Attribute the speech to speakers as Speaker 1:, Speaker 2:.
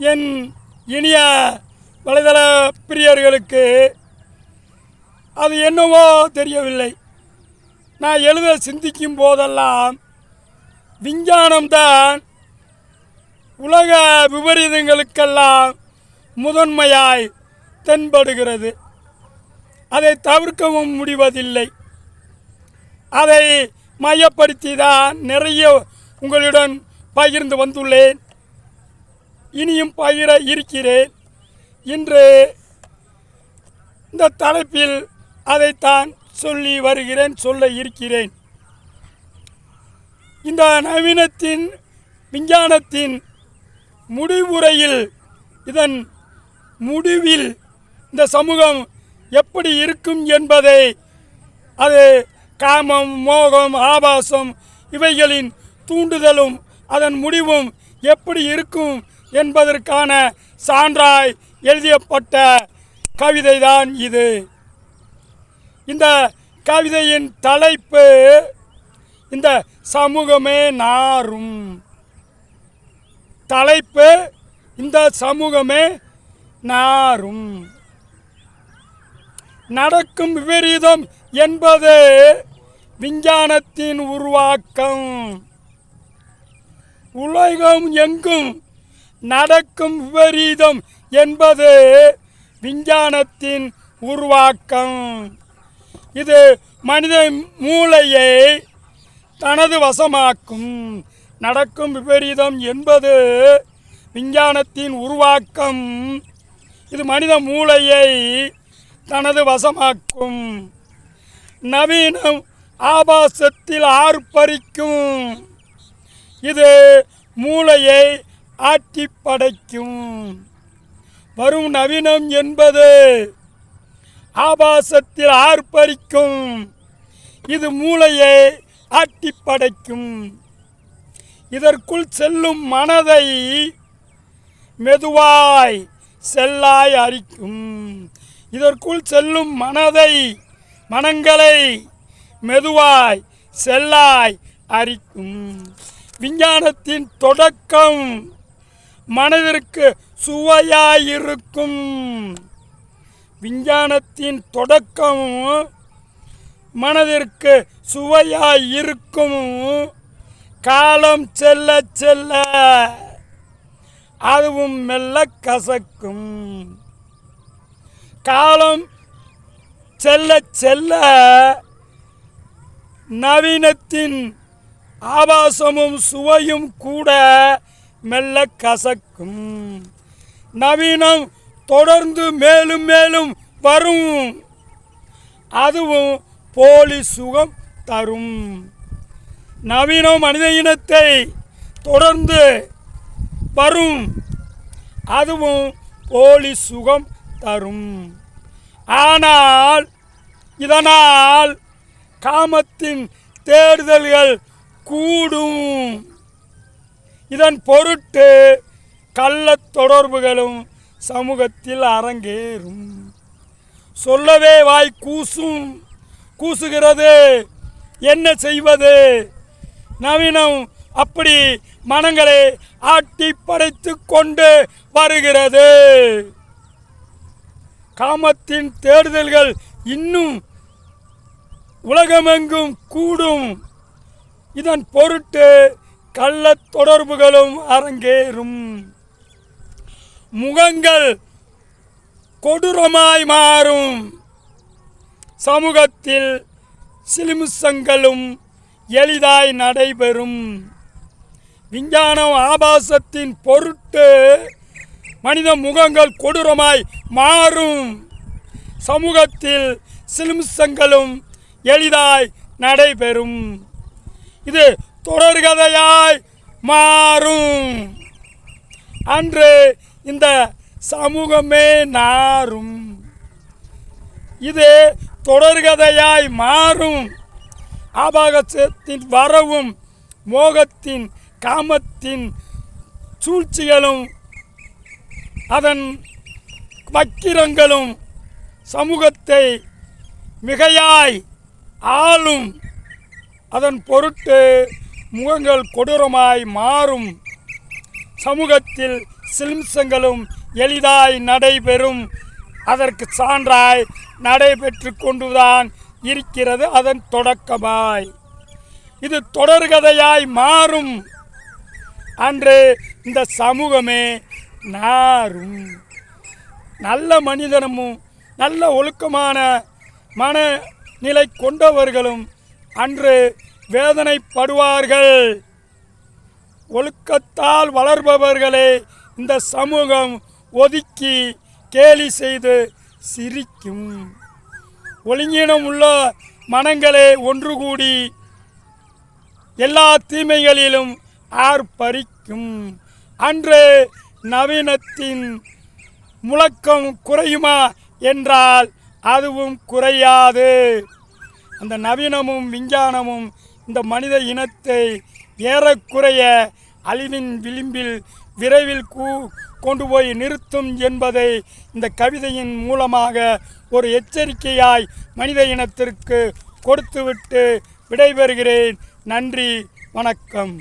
Speaker 1: என் இனிய வலைதள பிரியர்களுக்கு அது என்னவோ தெரியவில்லை. நான் எழுத சிந்திக்கும் போதெல்லாம் விஞ்ஞானம்தான் உலக விபரீதங்களுக்கெல்லாம் முதன்மையாய் தென்படுகிறது. அதை தவிர்க்கவும் முடிவதில்லை. அதை மையப்படுத்தி தான் நிறைய உங்களுடன் பகிர்ந்து வந்துள்ளேன். இனியும் பகிர இருக்கிறேன். இன்று இந்த தலைப்பில் அதைத்தான் சொல்லி வருகிறேன் சொல்ல இருக்கிறேன். இந்த நவீனத்தின் விஞ்ஞானத்தின் முடிவுரையில் இதன் முடிவில் இந்த சமூகம் எப்படி இருக்கும் என்பதை அது காமம் மோகம் ஆபாசம் இவைகளின் தூண்டுதலும் அதன் முடிவும் எப்படி இருக்கும் என்பதற்கான சான்றாய் எழுதப்பட்ட கவிதைதான் இது. இந்த கவிதையின் தலைப்பு இந்த சமூகமே நாரும். தலைப்பு இந்த சமூகமே நாரும். நடக்கும் விபரீதம் என்பது விஞ்ஞானத்தின் உருவாக்கம். உலகம் எங்கும் நடக்கும் விபரீதம் என்பது விஞ்ஞானத்தின் உருவாக்கம். இது மனித மூளையை தனது வசமாக்கும். நடக்கும் விபரீதம் என்பது விஞ்ஞானத்தின் உருவாக்கம். இது மனித மூளையை தனது வசமாக்கும். நவீனம் ஆபாசத்தில் ஆர்ப்பரிக்கும். இது மூளையை ஆட்டி படைக்கும் வரும் நவீனம் என்பது ஆபாசத்தில் ஆர்ப்பரிக்கும். இது மூளையை ஆட்டி படைக்கும் இதற்குள் செல்லும் மனதை மெதுவாய் செல்லாய் அரிக்கும். இதற்குள் செல்லும் மனதை மனங்களை மெதுவாய் செல்லாய் அரிக்கும். விஞ்ஞானத்தின் தொடக்கம் மனதிற்கு சுவையாயிருக்கும். விஞ்ஞானத்தின் தொடக்கம் மனதிற்கு சுவையாயிருக்கும். காலம் செல்ல செல்ல அதுவும் மெல்ல கசக்கும். காலம் செல்ல செல்ல நவீனத்தின் ஆபாசமும் சுவையும் கூட மெல்ல கசக்கும். நவீனம் தொடர்ந்து மேலும் மேலும் வரும். அதுவும் போலி சுகம் தரும். நவீனம் மனித இனத்தை தொடர்ந்து வரும். அதுவும் போலி சுகம் தரும். ஆனால் இதனால் காமத்தின் தேடுதல்கள் கூடும். இதன் பொருட்டு கள்ளத் தொடர்புகளும் சமூகத்தில் அரங்கேறும். சொல்லவே வாய் கூசும் கூசுகிறது. என்ன செய்வது? நவீனம் அப்படி மனங்களை ஆட்டி படைத்து கொண்டு வருகிறது. காமத்தின் தேடுதல்கள் இன்னும் உலகமெங்கும் கூடும். இதன் பொருட்டு கள்ள தொடர்புகளும் அரங்கேறும். முகங்கள் கொடூரமாய் மாறும். சமூகத்தில் சிலிமுசங்களும் எளிதாய் நடைபெறும். விஞ்ஞானம் ஆபாசத்தின் பொருட்டு மனித முகங்கள் கொடூரமாய் மாறும். சமூகத்தில் சிலிம்சங்களும் எளிதாய் நடைபெறும். இது தொடர்கதையாய் மாறும். அன்று இந்த சமூகமே நாரும் இது தொடர்கதையாய் மாறும். ஆபாகத்தின் வரவும் மோகத்தின் காமத்தின் சூழ்ச்சிகளும் அதன் வக்கிரங்களும் சமூகத்தை மிகையாய் ஆளும். அதன் பொருட்டு முகங்கள் கொடூரமாய் மாறும். சமூகத்தில் சிம்சங்களும் எளிதாய் நடைபெறும். அதற்கு சான்றாய் நடைபெற்று கொண்டுதான் இருக்கிறது அதன் தொடக்கமாய். இது தொடர்கதையாய் மாறும். அன்று இந்த சமூகமே நாரும் நல்ல மனிதனமும் நல்ல ஒழுக்கமான மனநிலை கொண்டவர்களும் அன்று வேதனைப்படுவார்கள். ஒழுக்கத்தால் வளர்பவர்களே இந்த சமூகம் ஒதுக்கி கேலி செய்து சிரிக்கும். ஒழுங்கினம் உள்ள மனங்களே ஒன்று கூடி எல்லா தீமைகளிலும் ஆர்ப்பரிக்கும். அன்று நவீனத்தின் முழக்கம் குறையுமா என்றால் அதுவும் குறையாது. அந்த நவீனமும் விஞ்ஞானமும் இந்த மனித இனத்தை ஏறக்குறைய அழிவின் விளிம்பில் விரைவில் கூ கொண்டு போய் நிறுத்தும் என்பதை இந்த கவிதையின் மூலமாக ஒரு எச்சரிக்கையாய் மனித இனத்திற்கு கொடுத்துவிட்டு விடைபெறுகிறேன். நன்றி வணக்கம்.